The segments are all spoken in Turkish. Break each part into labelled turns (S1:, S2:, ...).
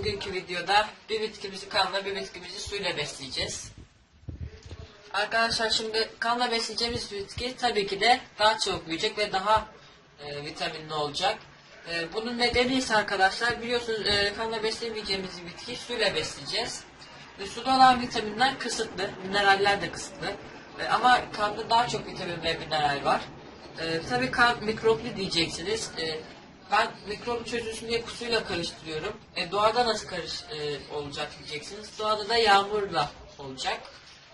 S1: bugünkü videoda bir bitkimizi kanla bir bitkimizi suyla besleyeceğiz. Arkadaşlar şimdi kanla besleyeceğimiz bitki tabii ki de daha çabuk büyüyecek ve daha e, vitaminli olacak. E, bunun nedeni ise arkadaşlar biliyorsunuz e, kanla besleyemeyeceğimiz bitki suyla besleyeceğiz. E, suda olan vitaminler kısıtlı, mineraller de kısıtlı. E, ama kanda daha çok vitamin ve mineral var. E, tabii kan mikroplu diyeceksiniz. E, ben mikrop çözülsün diye suyla karıştırıyorum. E, doğada nasıl karış e, olacak diyeceksiniz. Doğada da yağmurla olacak.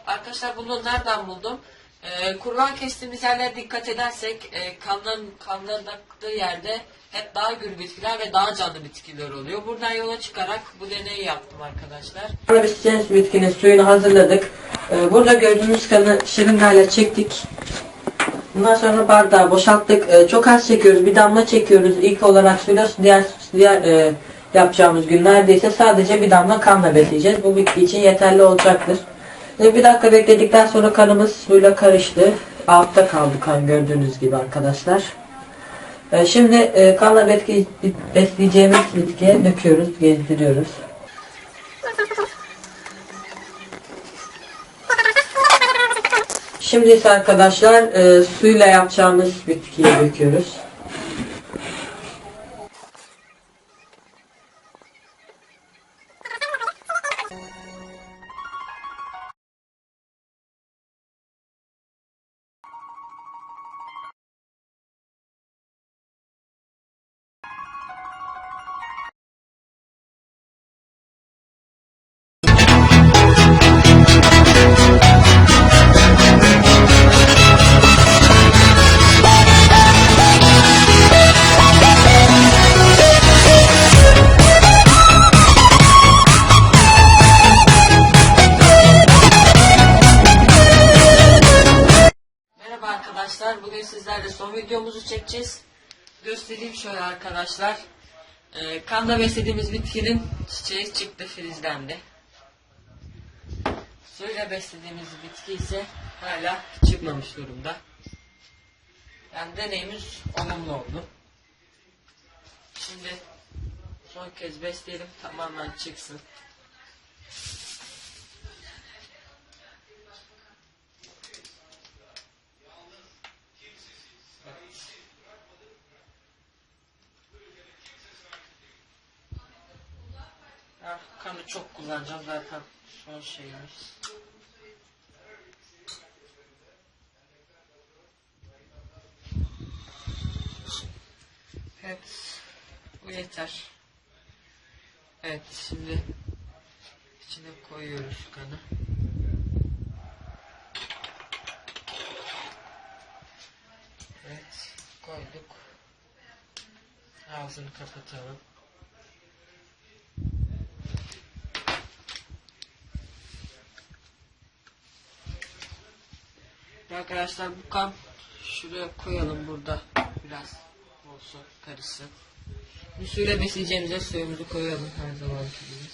S1: Arkadaşlar bunu nereden buldum? E, kurban kestiğimiz yerlere dikkat edersek e, kanların, kanların yerde hep daha gür bitkiler ve daha canlı bitkiler oluyor. Buradan yola çıkarak bu deneyi yaptım arkadaşlar.
S2: Arabisiyens bitkinin suyunu hazırladık. Ee, Burada gördüğünüz kanı şırıngayla çektik. Bundan sonra bardağı boşalttık. Ee, Çok az çekiyoruz. Bir damla çekiyoruz. İlk olarak suyla diğer, diğer e, yapacağımız gün neredeyse sadece bir damla kanla besleyeceğiz. Bu bitki için yeterli olacaktır. Ve bir dakika bekledikten sonra kanımız suyla karıştı. Altta kaldı kan gördüğünüz gibi arkadaşlar. Ee, Şimdi e, kanla bitki, besleyeceğimiz bitkiye döküyoruz, gezdiriyoruz. Şimdi ise arkadaşlar e, suyla yapacağımız bitkiyi döküyoruz.
S1: Arkadaşlar. Bugün sizlerle son videomuzu çekeceğiz. Göstereyim şöyle arkadaşlar. Ee, kanda beslediğimiz bitkinin çiçeği çıktı, filizlendi. Suyla beslediğimiz bitki ise hala çıkmamış durumda. Yani deneyimiz olumlu oldu. Şimdi son kez besleyelim tamamen çıksın. Ah, kanı çok kullanacağım zaten son şeyimiz. Evet, bu yeter. Evet, şimdi içine koyuyoruz kanı. Evet, koyduk. Ağzını kapatalım. Arkadaşlar bu kan şuraya koyalım burada biraz olsun karışsın. Bir suyla besleyeceğimize suyumuzu koyalım her zaman gibi.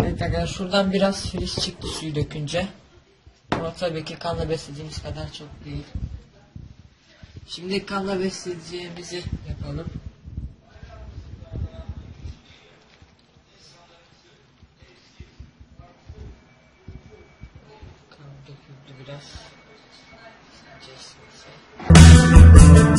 S1: Evet arkadaşlar şuradan biraz filiz çıktı suyu dökünce. Ama tabii ki kanla beslediğimiz kadar çok değil. Şimdi kanla besleyeceğimizi yapalım. Kan döküldü biraz. Sileceğiz, sileceğiz.